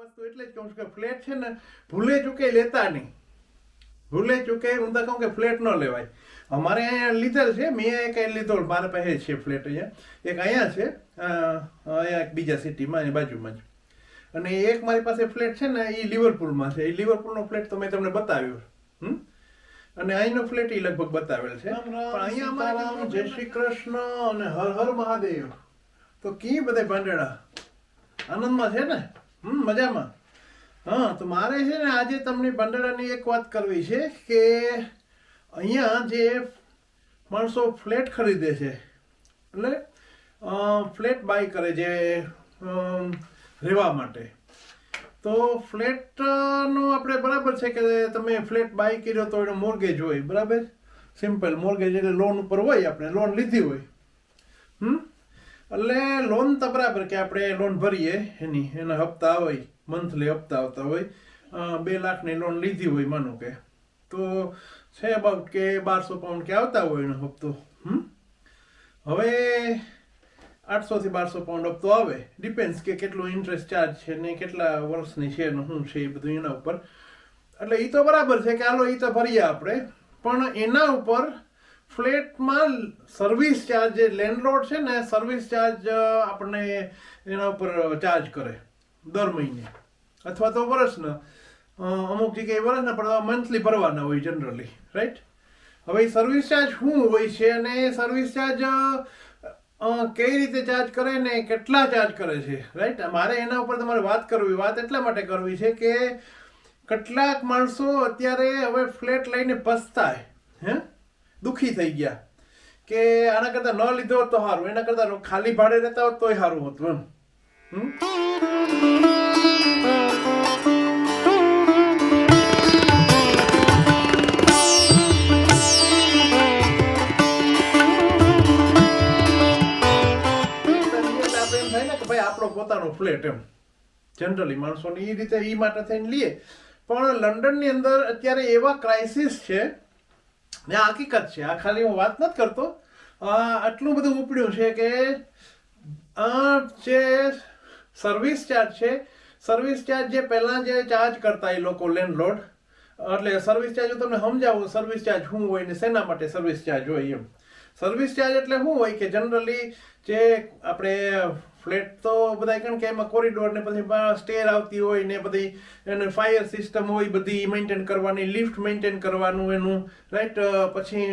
વસ્તુ એટલે જ કહું છું કે ફ્લેટ છે ને ભૂલે ચૂકે લેતા નહીં. ભૂલે ચૂકે હું તો કહું કે ફ્લેટ ન લેવાય. અમારે અહીંયા લીધેલ છે મેં કંઈ લીધો મારા પાસે છે ફ્લેટ અહીંયા. એક અહીંયા છે અહીંયા એક બીજા સિટીમાં એની બાજુમાં જ. અને એક મારી પાસે ફ્લેટ છે ને એ લિવરપુલમાં છે. એ લિવરપુલનો ફ્લેટ તો મેં તમને બતાવ્યો. હમ? અને અહીંનો ફ્લેટ એ લગભગ બતાવેલ છે. પણ અહીંયા અમારે જય શ્રી કૃષ્ણ અને હર હર મહાદેવ. તો કી બધે ભાંડેડા? આનંદમાં છે ને? હમ, મજામાં. હા, તો મારે છે ને આજે તમને ભાંડેડાની એક વાત કરવી છે કે અહીંયા જે માણસો ફ્લેટ ખરીદે છે, એટલે ફ્લેટ બાય કરે છે રહેવા માટે. તો ફ્લેટનું આપણે બરાબર છે કે તમે ફ્લેટ બાય કર્યો તો એનો મોર્ગેજ હોય, બરાબર? સિમ્પલ મોર્ગેજ એટલે લોન ઉપર હોય આપણે, લોન લીધી હોય. હમ? એટલે લોન તો બરાબર કે આપણે લોન ભરીએ એની, એના હપ્તા હોય મંથલી હપ્તા આવતા હોય. બે લાખની લોન લીધી હોય માનો કે. તો છે અબાઉટ કે બારસો પાઉન્ડ કે આવતા હોય એનો હપ્તો. હવે આઠસોથી બારસો પાઉન્ડ હપ્તો આવે. ડિપેન્ડ્સ કે કેટલું ઇન્ટરેસ્ટ ચાર્જ છે ને કેટલા વર્ષની છે ને શું છે એ બધું એના ઉપર. એટલે એ તો બરાબર છે કે હાલો એ તો ભરીએ આપણે. પણ એના ઉપર ફ્લેટમાં સર્વિસ ચાર્જ, જે લેન્ડલોડ છે ને, સર્વિસ ચાર્જ આપણને એના ઉપર ચાર્જ કરે દર મહિને. અથવા તો વર્ષના. અમુક જગ્યાએ વર્ષના, પણ મંથલી ભરવાના હોય જનરલી રાઈટ હવે સર્વિસ ચાર્જ શું હોય છે અને સર્વિસ ચાર્જ કઈ રીતે ચાર્જ કરે ને કેટલા ચાર્જ કરે છે રાઈટ મારે એના ઉપર તમારે વાત કરવી, વાત એટલા માટે કરવી છે કે કેટલાક માણસો અત્યારે હવે ફ્લેટ લઈને પસ્તાય, હે? દુખી થઈ ગયા. કે આના કરતા ન લીધો તો સારું, એના કરતા ખાલી ભાડે રહેતા હોત તોય સારું હતું, એમ. આપણો પોતાનો ફ્લેટ, એમ. જનરલી માણસોને એ રીતે એ માટે થઈને લઈએ પણ લંડનની અંદર અત્યારે એવા ક્રાઇસિસ છે ને આ હકીકત છે. આ ખાલી હું વાત નથી કરતો. આટલું બધું ઉપડ્યું છે કે જે સર્વિસ ચાર્જ છે સર્વિસ ચાર્જ જે પહેલા જે ચાર્જ કરતા એ લોકો લેન્ડલોડ એટલે સર્વિસ ચાર્જ હું તમને સમજાવું સર્વિસ ચાર્જ શું હોય ને શેના માટે સર્વિસ ચાર્જ હોય એમ? સર્વિસ ચાર્જ એટલે શું હોય કે જનરલી જે આપણે ફ્લેટ તો બધા કારણ કે એમાં કોરિડોર ને પછી સ્ટેર આવતી હોય ને બધી એને ફાયર સિસ્ટમ હોય બધી મેન્ટેન કરવાની લિફ્ટ મેન્ટેન કરવાનું એનું રાઈટ પછી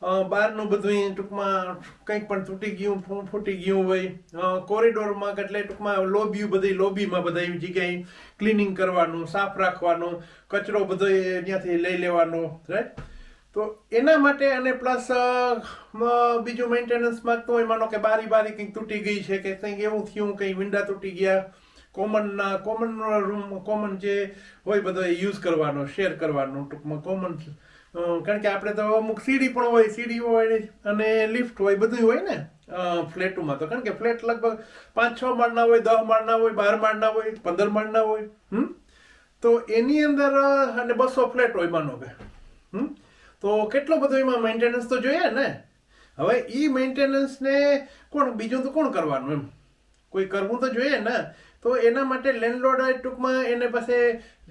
બહારનું બધું ટૂંકમાં કંઈક પણ તૂટી ગયું ફૂટી ગયું હોય કોરિડોરમાં એટલે ટૂંકમાં લોબીયું બધી લોબીમાં બધા એવી જગ્યાએ ક્લિનિંગ કરવાનું, સાફ રાખવાનું, કચરો બધો ત્યાંથી લઈ લેવાનો રાઈટ તો એના માટે અને પ્લસ બીજું મેન્ટેનન્સ માંગતું હોય, માનો કે બારી બારી કંઈક તૂટી ગઈ છે કે કંઈક એવું થયું, કંઈ વિંડા તૂટી ગયા કોમન કોમન રૂમ કોમન જે હોય બધો યુઝ કરવાનો શેર કરવાનો ટૂંકમાં કોમન કારણ કે આપણે તો અમુક સીડી પણ હોય, સીડી હોય અને લિફ્ટ હોય બધું હોય ને ફ્લેટોમાં. તો કારણ કે ફ્લેટ લગભગ પાંચ છ માળના હોય, દસ માળના હોય, બાર માળના હોય, પંદર માળના હોય, હમ? તો એની અંદર અને બસો ફ્લેટ હોય, માનો કે, હમ? તો કેટલો બધો એમાં મેન્ટેનન્સ તો જોઈએ ને? હવે એ મેન્ટેનન્સને કોણ, બીજું તો કોણ કરવાનું એમ? કોઈ કરવું તો જોઈએ ને? તો એના માટે લેન્ડલોર્ડ ટૂંકમાં એને પાસે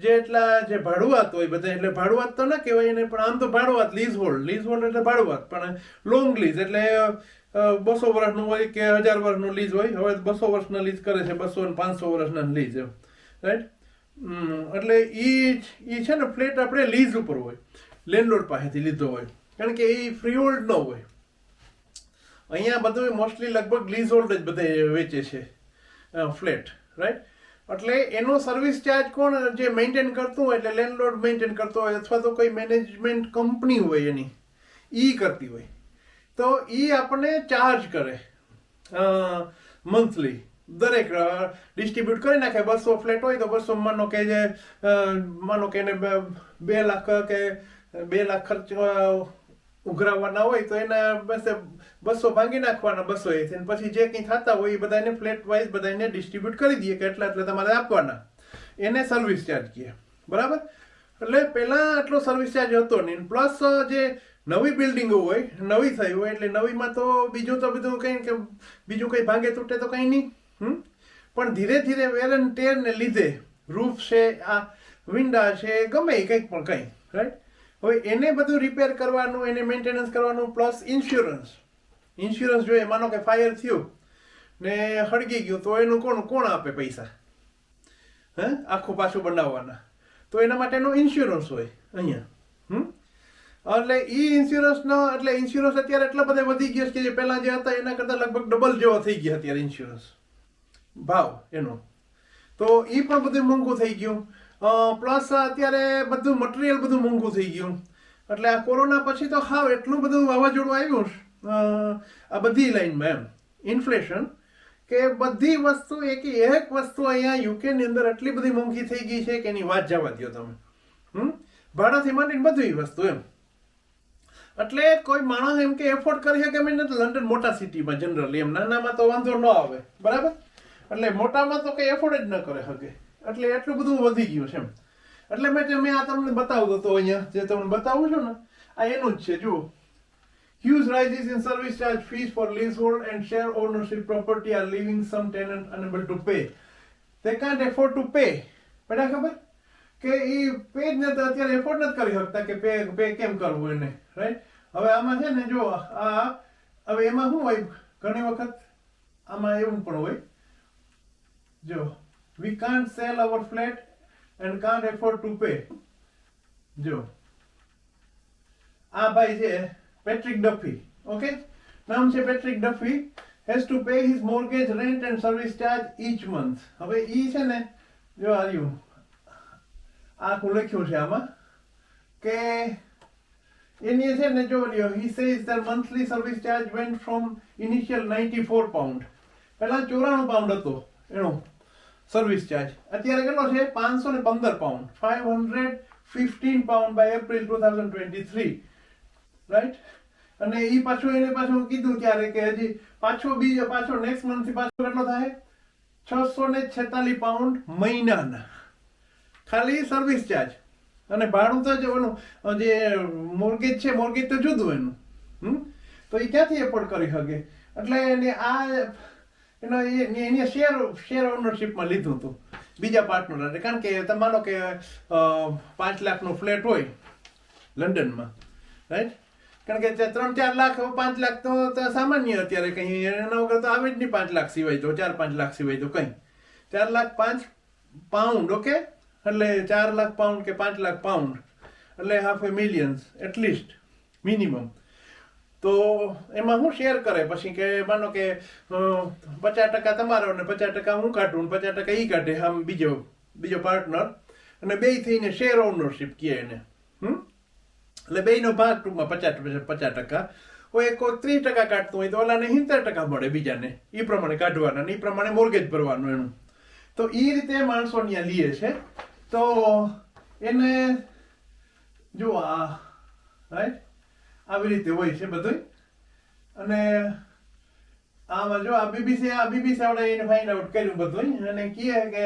જે એટલા જે ભાડુઆત હોય બધા, એટલે ભાડુઆત તો ના કહેવાય એને, પણ આમ તો ભાડુઆત લીઝ હોલ્ડ લીઝ હોલ્ડ એટલે ભાડુઆત, પણ લોંગ લીઝ એટલે બસો વર્ષનું હોય કે હજાર વર્ષનું લીઝ હોય? હવે બસો વર્ષના લીઝ કરે છે, બસો ને પાંચસો વર્ષના લીઝ એમ. રાઈટ એટલે એ એ છે ને, ફ્લેટ આપણે લીઝ ઉપર હોય. લેન્ડલોડ પાસેથી લીધો હોય. કારણ કે એ ફ્રી હોલ્ડ ન હોય. અહીંયા બધું મોસ્ટલી લગભગ લીઝ હોલ્ડ જ બધે વેચે છે ફ્લેટ રાઈટ એટલે એનો સર્વિસ ચાર્જ કોણ જે મેન્ટેન કરતું હોય એટલે લેન્ડલોડ મેન્ટેન કરતો હોય અથવા તો કોઈ મેનેજમેન્ટ કંપની હોય એની, ઈ કરતી હોય. તો ઈ આપણને ચાર્જ કરે મંથલી દરેક ડિસ્ટ્રીબ્યુટ કરી નાખે. બસો ફ્લેટ હોય તો બસો, માનો કે જે માનો કે એને બે લાખ કે બે લાખ ખર્ચ ઉઘરાવવાના હોય તો એના બસ, બસો ભાંગી નાખવાના બસો એ પછી જે કંઈ થતા હોય એ બધાને ફ્લેટ વાઇઝ બધાને ડિસ્ટ્રીબ્યુટ કરી દઈએ કે એટલા એટલે તમારે આપવાના. એને સર્વિસ ચાર્જ કહે બરાબર? એટલે પહેલાં આટલો સર્વિસ ચાર્જ હતો નહીં. પ્લસ જે નવી બિલ્ડિંગો હોય, નવી થઈ હોય, એટલે નવીમાં તો બીજું તો બધું કંઈ કે બીજું કંઈ ભાંગે તૂટે તો કંઈ નહીં. હમ? પણ ધીરે ધીરે વેર એન્ડ ટેર ને લીધે રૂફ છે, આ વિન્ડા છે, ગમે એ કંઈક પણ કંઈ રાઈટ હવે એને બધું રિપેર કરવાનું, એને મેન્ટેનન્સ કરવાનું પ્લસ ઇન્સ્યોરન્સ ઇન્સ્યોરન્સ જોઈએ, માનો કે ફાયર થયું ને હળગી ગયું, તો એનું કોણ કોણ આપે પૈસા? હે? આખું પાછું બનાવવાના. તો એના માટેનો ઇન્સ્યોરન્સ હોય, અહીંયા. હમ? એટલે એ ઇન્સ્યોરન્સનો એટલે ઇન્સ્યોરન્સ અત્યારે એટલા બધા વધી ગયા છે કે જે પહેલાં જે હતા, એના કરતાં લગભગ ડબલ જેવો થઈ ગયા અત્યારે ઇન્સ્યોરન્સ ભાવ એનો. તો એ પણ બધું મોંઘું થઈ ગયું. પ્લસ અત્યારે બધું મટીરિયલ બધું મોંઘું થઈ ગયું. એટલે આ કોરોના પછી તો હાવ એટલું બધું વાવાઝોડું આવ્યું આ બધી લાઈનમાં એમ. ઇન્ફ્લેશન કે બધી વસ્તુ એક એક વસ્તુ અહીંયા યુકેની અંદર એટલી બધી મોંઘી થઈ ગઈ છે કે એની વાત જવા દો તમે. હમ? ભાડાથી માંડીને બધી વસ્તુ એમ. એટલે કોઈ માણસ એમ કે એફોર્ડ કરી શકે એમ નથી લંડન મોટા સિટીમાં જનરલી એમ. નાનામાં તો વાંધો ન આવે. બરાબર? એટલે મોટામાં તો કંઈ એફોર્ડ જ ન કરે શકે એટલે એટલું બધું વધી ગયું છે એટલે મેં મેં આ તમને બતાવું તો અહીંયા, જે તમને બતાવું છું ને, આ એનું જ છે, જુઓ. Huge rises in service charge, fees for leasehold and share ownership property are leaving some tenant unable to pay. They can't afford to pay. બધા ખબર? કે એ પે જ નથી અત્યારે એફોર્ડ નથી કરી શકતા કે પે પે કેમ કરવું એને રાઈટ હવે આમાં છે ને જો આ હવે એમાં શું હોય? ઘણી વખત આમાં એવું પણ હોય. જો we can't sell our flat and can't afford to pay જો. આ ભાઈ છે પેટ્રિક ડફી ઓકે નામ છે Patrick Duffy has to pay his mortgage rent and service charge each month હવે ઈ છે ને, જો આવ્યું આખું લખ્યું છે આમાં કે એની છે ને જો લ્યો he says the monthly service charge went from initial 94 pound પહેલા ચોરાણું પાઉન્ડ હતો એનો. સર્વિસ ચાર્જ અત્યારે કેટલો છે? પાંચસો ને પંદર pound five hundred fifteen pound by April two thousand twenty three right અને એ પાછું એને પાછું કીધું ત્યારે કે હજી પાછો બીજો, પાછો નેક્સ્ટ મંથથી પાછો કેટલો થાય? છસો ને છેતાલીસ પાઉન્ડ મહિનાના. ખાલી સર્વિસ ચાર્જ અને ભાડું તો જે ઓલું જે મોર્ગેજ છે મોર્ગેજ તો જુદું એનું. હમ? તો એ ક્યાંથી એફોર્ડ કરી શકે? એટલે એને આ એનો એને શેર શેર ઓનરશિપમાં લીધું હતું. બીજા પાર્ટનર કારણ કે તમે માનો કે પાંચ લાખનો ફ્લેટ હોય લંડનમાં રાઈટ કારણ કે ત્રણ ચાર લાખ, પાંચ લાખ તો સામાન્ય અત્યારે કંઈ એના વગર તો આવે જ નહીં પાંચ લાખ સિવાય તો, ચાર પાંચ લાખ સિવાય તો કંઈ. ચાર લાખ પાંચ પાઉન્ડ ઓકે એટલે ચાર લાખ પાઉન્ડ કે પાંચ લાખ પાઉન્ડ એટલે half a millions at least minimum તો એમાં હું શેર કરે પછી કે માનો કે પચાસ ટકા તમારો ને પચાસ ટકા હું કાઢું ને પચાસ ટકા ઈ કાઢે, આમ બીજો બીજો પાર્ટનર અને બે થઈને શેર ઓનરશીપ કહે એને. હમ? એટલે બેયનો ભાગ ટૂંકમાં પચાસ પચાસ ટકા. કોઈ કોઈ ત્રીસ ટકા કાઢતું હોય તો ઓલાને સિત્તેર ટકા મળે બીજાને. એ પ્રમાણે કાઢવાના ને એ પ્રમાણે મોર્ગેજ ભરવાનું એનું. તો એ રીતે માણસો ત્યાં લીએ છે. તો એને, જો આ રાઈટ આવી રીતે હોય છે બધું અને આમાં જો આ બીબીસી આ બીબીસી આવડે એને ફાઇન્ડ આઉટ કર્યું બધું અને કહે કે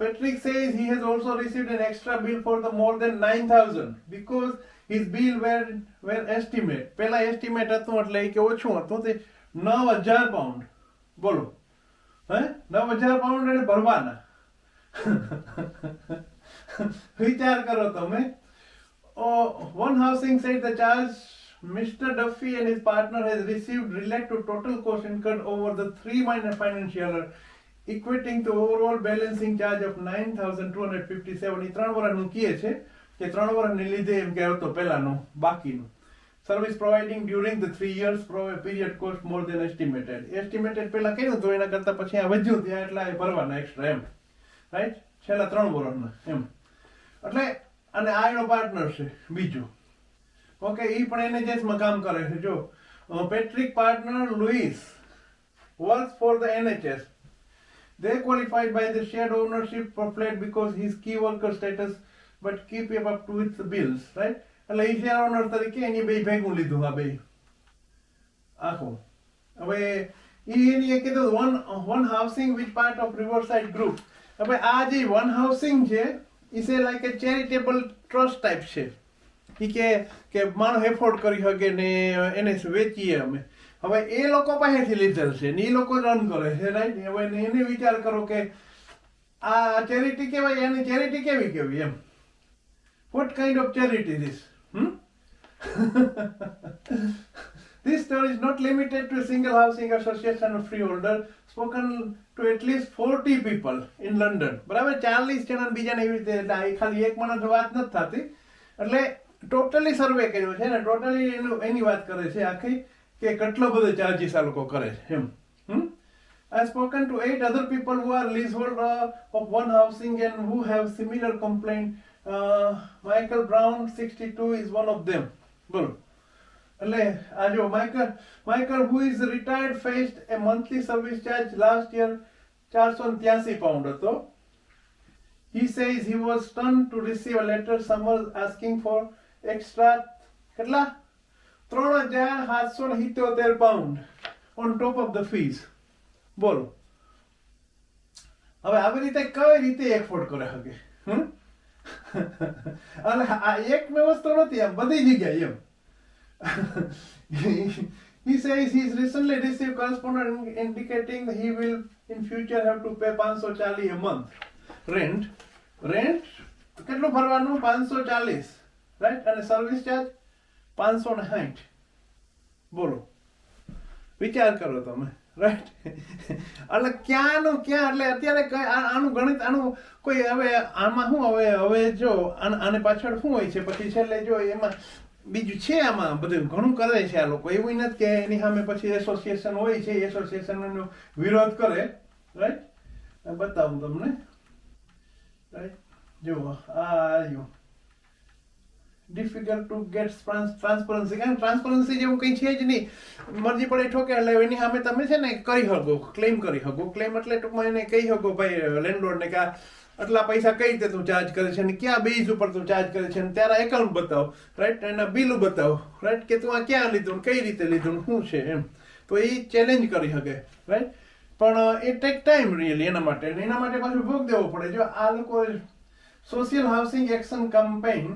Patrick says he has also received an extra bill for the more than 9000 because his bill were were estimate પહેલા estimate હતું એટલે કે ઓછું હતું તે 9000 પાઉન્ડ બોલો હે 9000 પાઉન્ડ એને ભરવાના વિચાર કરો તમે Oh, one housing said the charge Mr. Duffy and his partner has received relate to total cost incurred over the three minor financial year, equating to overall balancing charge of 9,257. એ ત્રણ વર્ષનું કહે છે કે ત્રણ વર્ષને લીધે એમ કે તો પહેલાનું બાકીનું. Service providing during the three years period cost more than estimated estimated પહેલા કહ્યું તો એના કરતાં પછી આ વધ્યું ત્યાં એટલા એ ભરવાના એક્સ્ટ્રા એમ. રાઈટ છેલ્લા ત્રણ વર્ષના એમ. એટલે અને આ એનો પાર્ટનર છે બીજું. ઓકે એ પણ એનએચએસમાં કામ કરે છે. જો Patrick partner Louise works for the NHS they qualified by the shared ownership for flat because his key worker status, but keep him up to its bills, right? એટલે એ શેર ઓનર તરીકે એની બે ભેગું લીધું આ બે આખું. હવે એની એ કીધું one one housing which part of Riverside group હવે આ જે વન હાઉસિંગ છે is a like a charitable trust type છે. ઈ કે કે માણસ એફોર્ડ કરી શકે ને એને વેચીએ અમે. હવે એ લોકો પાસેથી લીધેલ છે ને એ લોકો રન કરે છે રાઈટ હવે એને વિચાર કરો કે આ ચેરિટી કહેવાય એની ચેરિટી કેવી કેવી એમ? What kind of charity this This story is not limited to a single housing association or freeholder, spoken to at least 40 people in London. બરાબર? ચાલીસ જણા બીજાને એવી રીતે ખાલી એક માણસ વાત નથી થતી. એટલે ટોટલી સર્વે કર્યો છે ને ટોટલી એનું એની વાત કરે છે આખી કે કેટલો બધો ચાર્જીસ આ લોકો કરે છે એમ હમ have spoken to eight other people who are leaseholder of one housing and who have similar complaint. Uh, Michael Brown, 62, is one of them. બોલો એટલે આ જો Michael Michael who is retired faced a monthly service charge last year ચારસો ત્યાસી pound હતો he says he was stunned to receive a letter someone asking for extra કેટલા ત્રણ હજાર સાતસો સિત્યોતેર pound on top of the fees બોલો હવે આવી રીતે કઈ રીતે એફોર્ડ કરે શકે અને આ એક વ્યવસ્થા નથી આ બધી જગ્યાએ એમ he says he's recently received correspondence indicating he will in future have to pay 540 a month rent rent કેટલું ભરવાનું 540 રાઈટ અને સર્વિસ ચાર્જ 560 બોલો. વિચાર કરો તમે. રાઈટ એટલે ક્યાંનું ક્યાં? એટલે અત્યારે આનું ગણિત, આનું કોઈ હવે આમાં શું હવે હવે જો, આને પાછળ શું હોય છે? પછી છેલ્લે જો એમાં બીજું છે આમાં બધું? ઘણું કરે છે આ લોકો. એવું નથી કે એની સામે પછી એસોસિએશન હોય છે એસોસિએશનનો વિરોધ કરે. રાઈટ બતાવું તમને. રાઈટ જુઓ, આ જો ડિફિકલ્ટ ટુ ગેટ ટ્રાન્સપરન્સી કારણ ટ્રાન્સપરન્સી જેવું કંઈ છે જ નહીં. મરજી પડે ઠોકે, એટલે એની સામે તમે છે ને કરી શકો ક્લેમ કરી શકો. ક્લેમ એટલે ટૂંકમાં એને કહી શકો, ભાઈ લેન્ડલોર્ડને કે આટલા પૈસા કઈ રીતે તું ચાર્જ કરે છે અને ક્યાં બેઝ ઉપર તું ચાર્જ કરે છે અને ત્યારે એકાઉન્ટ બતાવો રાઈટ એના બિલ બતાવો રાઈટ કે તું આ ક્યાં લીધું, કઈ રીતે લીધું, શું છે એમ. તો એ ચેલેન્જ કરી શકે રાઈટ પણ એ ટેક ટાઈમ રિયલી એના માટે. એના માટે પાછું ભોગ દેવો પડે. જો આ લોકો social housing action campaign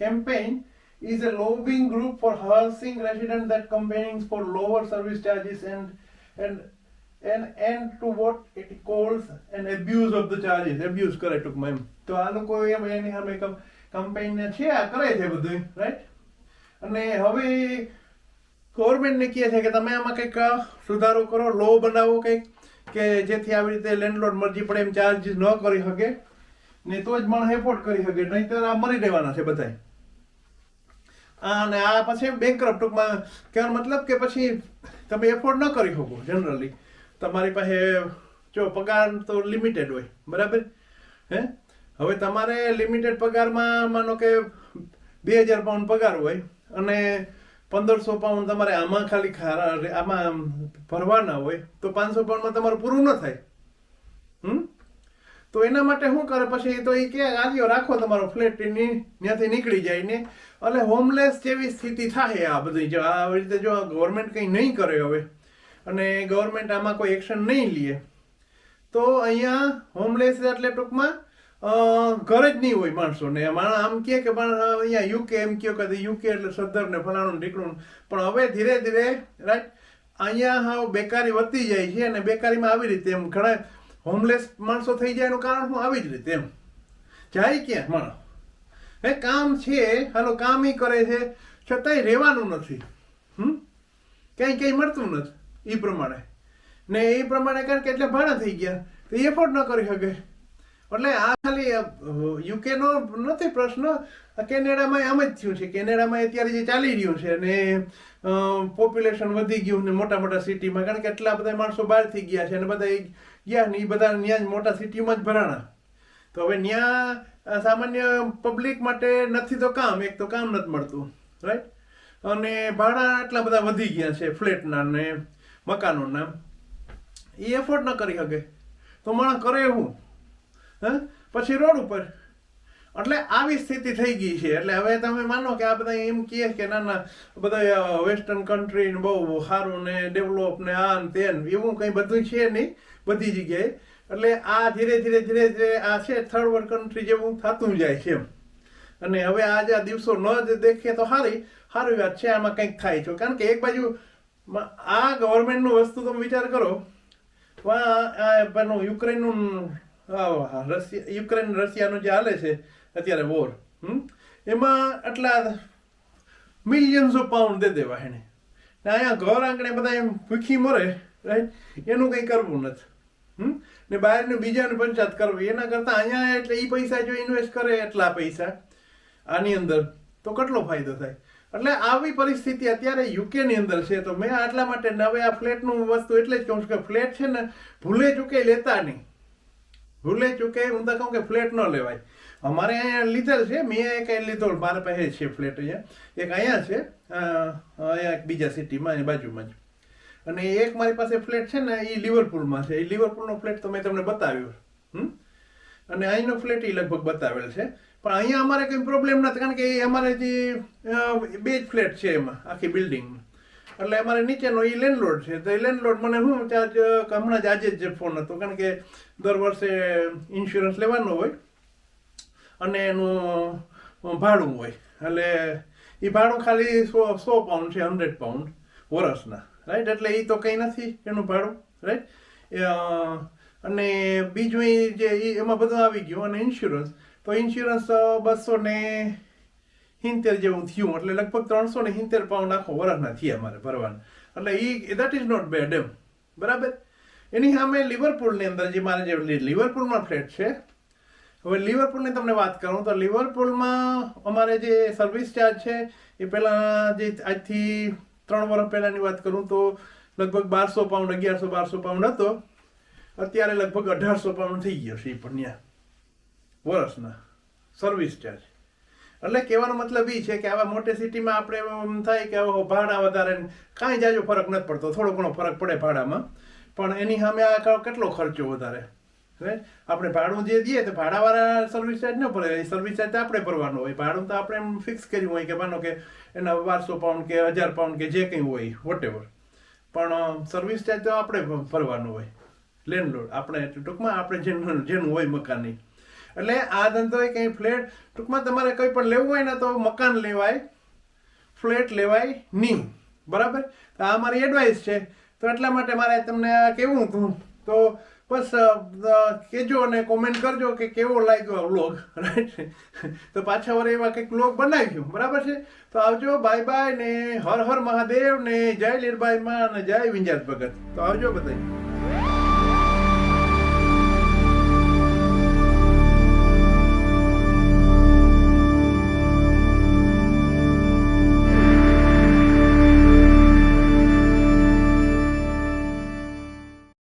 campaign is a lobbying group for housing residents that campaigns for lower service charges and and and end to what it calls an abuse of the charges abuse કરે ટૂંકમાં એમ તો આ લોકો એમ એની સામે campaign ને છે આ કરે છે બધું રાઈટ અને હવે ગવર્મેન્ટને કહે છે કે તમે આમાં કંઈક સુધારો કરો લો બનાવો કંઈક કે જેથી આવી રીતે લેન્ડલોર્ડ મરજી પડે એમ ચાર્જીસ ન કરી શકે ને તો જ માણસ એફોર્ડ કરી શકે નહીંતર આ મરી રહેવાના છે બધાય અને આ પછી બેંકરપ ટૂંકમાં કહેવાનો મતલબ કે પછી તમે એફોર્ડ ન કરી શકો જનરલી તમારી પાસે જો પગાર તો લિમિટેડ હોય, બરાબર? હે? હવે તમારે લિમિટેડ પગારમાં માનો કે બે હજાર પાઉન્ડ પગાર હોય અને પંદરસો પાઉન્ડ તમારે આમાં ખાલી આમાં ભરવાના હોય, તો પાંચસો પાઉન્ડમાં તમારું પૂરું ન થાય. તો એના માટે શું કરે? પછી તો એ કે, આલ્યો, રાખો તમારો ફ્લેટ ત્યાંથી નીકળી જાય ને. એટલે હોમલેસ જેવી સ્થિતિ થાય આ બધી. જો આવી રીતે જો ગવર્મેન્ટ કંઈ નહીં કરે હવે, અને ગવર્મેન્ટ આમાં કોઈ એક્શન નહીં લે, તો અહીંયા હોમલેસ એટલે ટૂંકમાં ઘરે જ નહીં હોય માણસોને. માણસ આમ કહે કે પણ અહીંયા યુકે એમ કહો કે યુકે એટલે સદ્ધર ને ફલાણું નીકળું પણ હવે ધીરે ધીરે રાઈટ અહીંયા હા બેકારી વધતી જાય છે અને બેકારીમાં આવી રીતે એમ ઘણા હોમલેસ માણસો થઈ જાય એનું કારણ હું આવી જ રીતે એમ. જાય ક્યાં? માણસ. એ કામ છે હાલો કામ ઈ કરે છે, છતાંય રહેવાનું નથી. હમ? ક્યાંય ક્યાંય મળતું નથી એ પ્રમાણે. ને એ પ્રમાણે કારણ કે એટલે ભાડા થઈ ગયા, તો એફોર્ડ ન કરી શકે. એટલે આ ખાલી યુકેનો નથી પ્રશ્ન કેનેડામાં આમ જ થયું છે. કેનેડામાં અત્યારે જે ચાલી રહ્યું છે અને પોપ્યુલેશન વધી ગયું ને મોટા મોટા સિટીમાં, કારણ કે એટલા બધા માણસો બહાર થઈ ગયા છે અને બધા ગયા ને એ બધા ત્યાં જ મોટા સિટીમાં જ ભરાણા. તો હવે ત્યાં સામાન્ય પબ્લિક માટે નથી તો કામ, એક તો કામ નથી મળતું રાઈટ અને ભાડા આટલા બધા વધી ગયા છે, ફ્લેટના ને મકાનોના. એ એફોર્ડ ન કરી શકે. તો માણસ કરે એવું હા? પછી રોડ ઉપર. એટલે આવી સ્થિતિ થઈ ગઈ છે. એટલે હવે તમે માનો કે આ બધા એમ કહે કે ના ના, બધા વેસ્ટર્ન કન્ટ્રી ને બહુ સારું ને ડેવલપ ને આ ને તે એવું કંઈ બધું છે નહીં બધી જગ્યાએ. એટલે આ ધીરે ધીરે ધીરે ધીરે આ છે થર્ડ વર્લ્ડ કન્ટ્રી જેવું થતું જાય છે એમ. અને હવે આજે આ દિવસો ન જ દેખીએ તો સારી સારી વાત છે, આમાં કંઈક થાય છે. કારણ કે એક બાજુ આ ગવર્મેન્ટનું વસ્તુ તમે વિચાર કરો યુક્રેનનું રશિયા, યુક્રેન રશિયાનું જે હાલે છે અત્યારે વોર એમાં આટલા મિલિયન્સ પાઉન્ડ દે દેવા એને. ને અહીંયા ઘર આંગણે બધા એમ ભૂખી મરે રાઈટ એનું કંઈ કરવું નથી ને બહારને બીજાને પંચાયત કરવી, એના કરતાં અહીંયા એટલે એ પૈસા જો ઇન્વેસ્ટ કરે એટલા પૈસા. આની અંદર તો કેટલો ફાયદો થાય? એટલે આવી પરિસ્થિતિ અત્યારે યુકેની અંદર છે, તો મેં આટલા માટે નવે આ ફ્લેટનું વસ્તુ એટલે જ કહું છું કે ફ્લેટ છે ને ભૂલે ચૂકે લેતા નહીં. ભૂલે ચૂકે, હું તો કહું કે ફ્લેટ ન લેવાય. અમારે અહીંયા લીધેલ છે, મેં એક લીધો મારા પાસે છે ફ્લેટ અહીંયા. એક અહીંયા છે અહીંયા એક બીજા સિટીમાં એની બાજુમાં જ. અને એક મારી પાસે ફ્લેટ છે ને એ લિવરપુલમાં છે. એ લિવરપુલનો ફ્લેટ તો મેં તમને બતાવ્યો. હમ? અને અહીંનો ફ્લેટ એ લગભગ બતાવેલ છે. પણ અહીંયા અમારે કંઈ પ્રોબ્લેમ નથી, કારણ કે એ અમારે જે બે જ ફ્લેટ છે એમાં, આખી બિલ્ડિંગમાં એટલે અમારે નીચેનો એ લેન્ડલોડ છે. તો એ લેન્ડલોડ મને હું ત્યાં હમણાં જ આજે જ ફોન હતો, કારણ કે દર વર્ષે ઇન્સ્યોરન્સ લેવાનો હોય. અને એનું ભાડું હોય. એટલે એ ભાડું ખાલી સો સો પાઉન્ડ છે હંડ્રેડ પાઉન્ડ વર્ષના. રાઈટ એટલે એ તો કંઈ નથી એનું ભાડું. રાઈટ અને બીજું એ જે એમાં બધું આવી ગયું અને ઇન્સ્યોરન્સ તો ઇન્સ્યોરન્સ બસો ને સિત્તેર જેવું થયું. એટલે લગભગ ત્રણસો ને સિત્તેર પાઉન્ડ આખો વર્ષના થયા મારે ભરવાના. એટલે એ દેટ ઇઝ નોટ બેડ એમ. બરાબર? એની સામે લિવરપુલની અંદર જે મારે જે લિવરપુલમાં ફ્લેટ છે હવે લિવરપુલની તમને વાત કરું તો લિવરપુલમાં અમારે જે સર્વિસ ચાર્જ છે, એ પહેલાં જે આજથી ત્રણ વર્ષ પહેલાંની વાત કરું તો લગભગ બારસો પાઉન્ડ, અગિયારસો, બારસો પાઉન્ડ હતો. અત્યારે લગભગ અઢારસો પાઉન્ડ થઈ ગયો છે એ પણ ત્યાં વર્ષના સર્વિસ ચાર્જ. એટલે કહેવાનો મતલબ એ છે કે આવા મોટી સિટીમાં આપણે એમ થાય કે ભાડા વધારે કાંઈ જાજો ફરક નથી પડતો, થોડો ઘણો ફરક પડે ભાડામાં. પણ એની સામે આ કેટલો ખર્ચો વધારે? આપણે ભાડું જે દઈએ તો ભાડાવાળા સર્વિસ ચાર્જ ન ભરે. સર્વિસ ચાર્જ આપણે ભરવાનો હોય. ભાડું તો આપણે એમ ફિક્સ કર્યું હોય કે માનો કે એના બારસો પાઉન્ડ કે હજાર પાઉન્ડ કે જે કંઈ હોય વોટેવર પણ સર્વિસ ચાર્જ તો આપણે ભરવાનો હોય. લેન્ડલોડ આપણે ટૂંકમાં આપણે જેનું જેનું હોય મકાનની. એટલે આ ધંધો એ કંઈ ફ્લેટ ટૂંકમાં તમારે કંઈ પણ લેવું હોય ને તો મકાન લેવાય ફ્લેટ લેવાય નહીં. બરાબર? તો આ મારી એડવાઇસ છે. તો એટલા માટે મારે તમને આ કહેવું હતું. તો બસ કહેજો અને કોમેન્ટ કરજો કે કેવો લાગ્યો આ વ્લોગ રાઈટ તો પાછા વરે એવા કંઈક વ્લોગ બનાવ્યું બરાબર છે? તો આવજો બાય બાય ને હર હર મહાદેવ ને જય લીરબાઈ માં અને જય વિંજાત ભગત. તો આવજો બધાય.